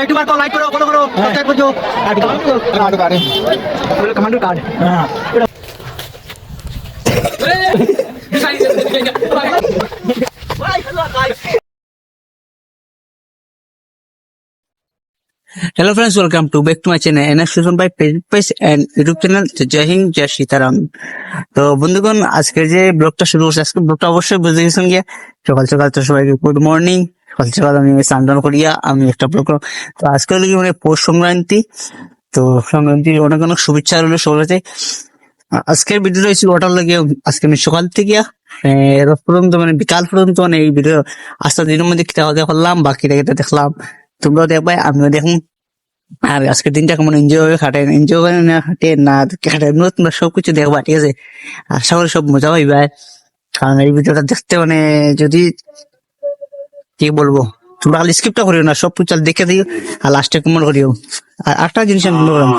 তোমরা ইউটিউবার কো লাইক করো ফলো করো সাবস্ক্রাইব করো commando card Hello friends, welcome to back to my channel NF Susan by Facebook page and YouTube channel. জয় হিন্দ জয় সীতারাম তো বন্ধুগণ আজকে যে ব্লগটা শুরু করছে আজকে ব্লগটা অবশ্যই বুঝে গেছেন গিয়া সকাল সকাল তো সবাইকে গুড মর্নিং সকাল আমি স্নান করিয়া আমি একটা ব্লগ তো আজকে হলো কি মানে পৌষ সংক্রান্তি, তো সংক্রান্তির অনেক অনেক শুভেচ্ছা রইল আজকের ভিডিও রয়েছে ওটার লাগে আজকে আমি সকাল থেকে রাত পর্যন্ত মানে বিকাল পর্যন্ত মানে এই ভিডিও আস্তে দিনের মধ্যে কথা করলাম, বাকিটা কিটা দেখলাম। তোমরাও দেখবে, আমিও দেখুন। আর আজকের দিনটা কেমন এনজয় হবে খাটেন এনজয় করে না খাটে, না খাটেন তোমরা সবকিছু দেখবা, ঠিক আছে? আশা করি সব মজা হইবে কারণ এই ভিডিওটা দেখতে মানে যদি কি বলব? তোমরা খালি স্কিপটা করিও না সব কিছু দেখে দিও আর লাস্টে কমেন্ট করিও। আর একটা জিনিস আমি বলব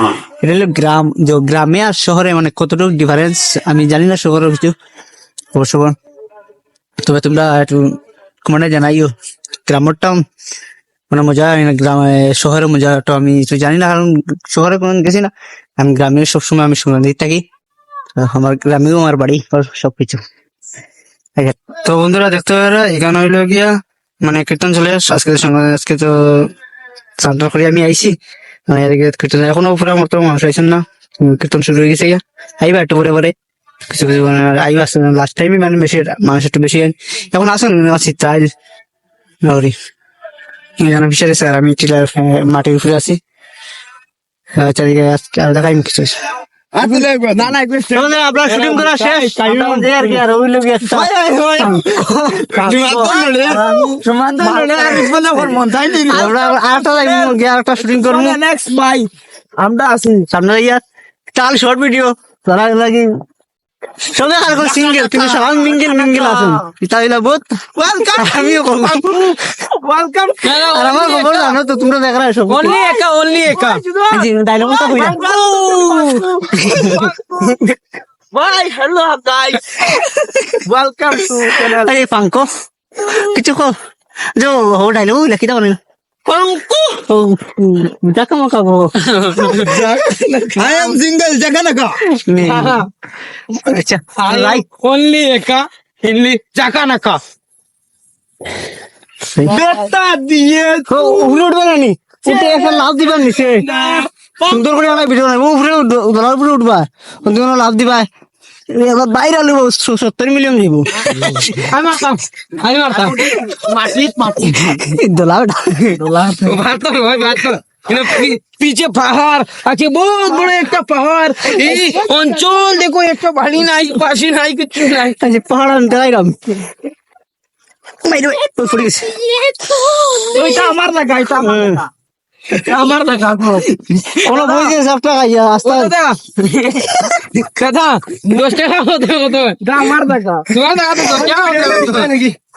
এটা হলো গ্রাম যে গ্রামে আর শহরে মানে কতটুকু ডিফারেন্স আমি জানি না শহরের কিছু। অবশ্য তবে তোমরা একটু কমেন্টে জানাইও। গ্রামেরটা মানে মজা হয় না গ্রামে শহরে মজাটা আমি তো জানি না কারণ শহরে কোনো গেছি না। আমি গ্রামে সবসময় আমি সুগন্ধি থাকি। আমার গ্রামেও আমার বাড়ি সবকিছু। আচ্ছা, তো বন্ধুরা দেখতে পারা এখানে হইল গিয়া মানে কীর্তন চলে আজকে আজকে তো চান্দার করে, আমি আইছি। মানে কীর্তন, এখনও পুরো মতো মানুষ আইছেন না। কীর্তন শুরু হয়ে গেছে গিয়া। আইবা একটু পরে পরে। কিছু কিছু মানে আইবা লাস্ট টাইমে মানে বেশি, মানুষ একটু বেশি। এখন আসেন আছি, তাই নগরী। এখানে ফিশারি স্যার আমি টিলার মাটির উপরে আছি। চারিদিকে আর দেখাই কিছু। না না একটু আপনার শুটিং করা শেষ। আমাদের আর কি আর ওই লোক একটা আমরা আরেকটা লাগবে গিয়ে আরেকটা শুটিং করব। নেক্সট বাই আমরা আছি। সামনে ইয়া তাল শর্ট ভিডিও তারা লাগি সবে কালকে সিঙ্গেল কিন্তু সবাই বহুত ওয়েলকাম আমিও ভাই হ্যালো গাইস ওয়েলকাম কিছু কো যে ও ডায়লগ লিখি দাও না আই নাকা দিয়ে উলট বেলানি উঠে লাভ দিবার নিছে সুন্দর করে অনেক ভিডিও নাই উপরে উঠবা উপরে উঠবা লাভ দিবা বাইরে আলু সত্তর মিলিয়ন দিব। আমি মারতাম। আমি মারতাম। মাটি দোলাও অঞ্চল দেখো একটা বাড়ি নাই পাশে নাই কিছু নাই। পাহাড় আমার জায়গা এটা আমার জায়গা। এটা আমার জায়গা কোনো বই দিয়ে টাকা ইয়া আস্তে দাদা দশ টাকা হতে হতো আমার জায়গা তোমার জায়গা তো দশ টাকা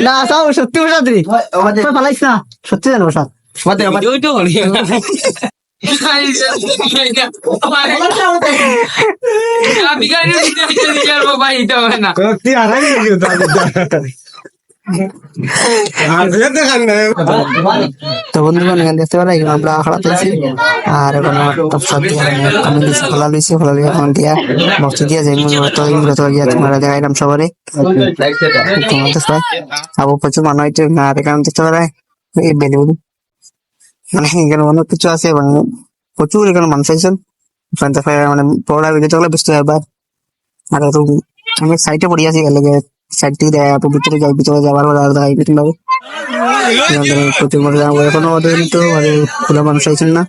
না তাও সত্যি বসা দিলি পালাইস না। সত্যি জানো বসা তো দিয়া বক্স দিয়া যাই মূলত মূলত গিয়া প্রচুর মানুষ হইতে না এখানে দেখতে পারা বেলুন। মানে অনেক কিছু আছে মানে প্রচুর এখানে মানুষ আইছেন মানে পড়া ভিডিও তো ব্যস্ত এবার আর তো আমি সাইটে পড়ি আছি গেলে সাইড থেকে আপু ভিতরে যাই ভিতরে যাবার পর আর দেখাই কিন্তু প্রচুর মজা যাব এখনও ওদের তো মানে খোলা মানুষ আছেন না।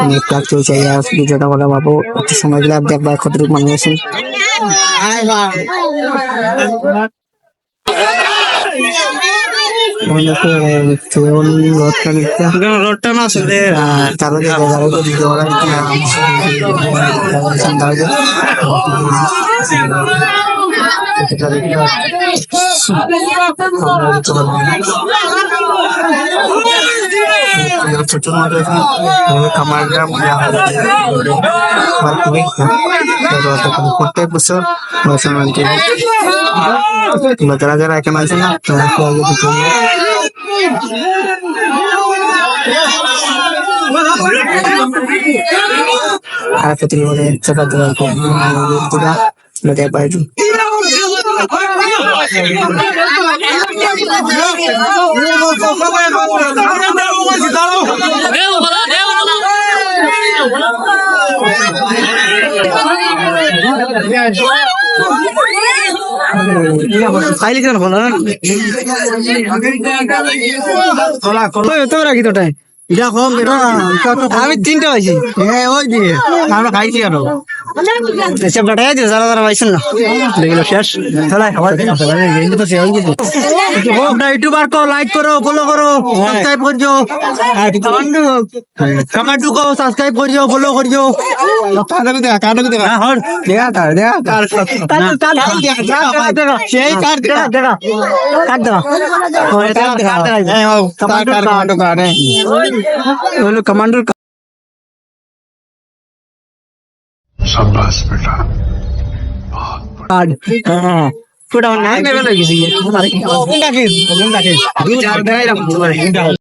আমি প্লাগ চলছে আর ভিডিওটা বলা ভাবো একটু সময় দিলে দেখবা কতটুকু মানুষ আছেন। রোডটা না আসলে প্রত্যেক বছর মুসলমানকে যারা যারা এখানে আছে না তাদেরকে আগে দিতে হবে। আর প্রতি মানে চাপা দেওয়ার পর পুরা লোকে বাইরে খাইলি কেন বলো তোমরা কি তোটাই আমি তিনটা পাইছি হ্যাঁ ওই দিয়ে আমরা খাইছি আরও। সব ডাটাই আছে যারা যারা পাইছেন না দেখল শেষ চলাই খাবার তো সে হয়ে গেছে আপনারা ইউটিউবার কো লাইক করো ফলো করো সাবস্ক্রাইব করছ शाबाश बेटा बहुत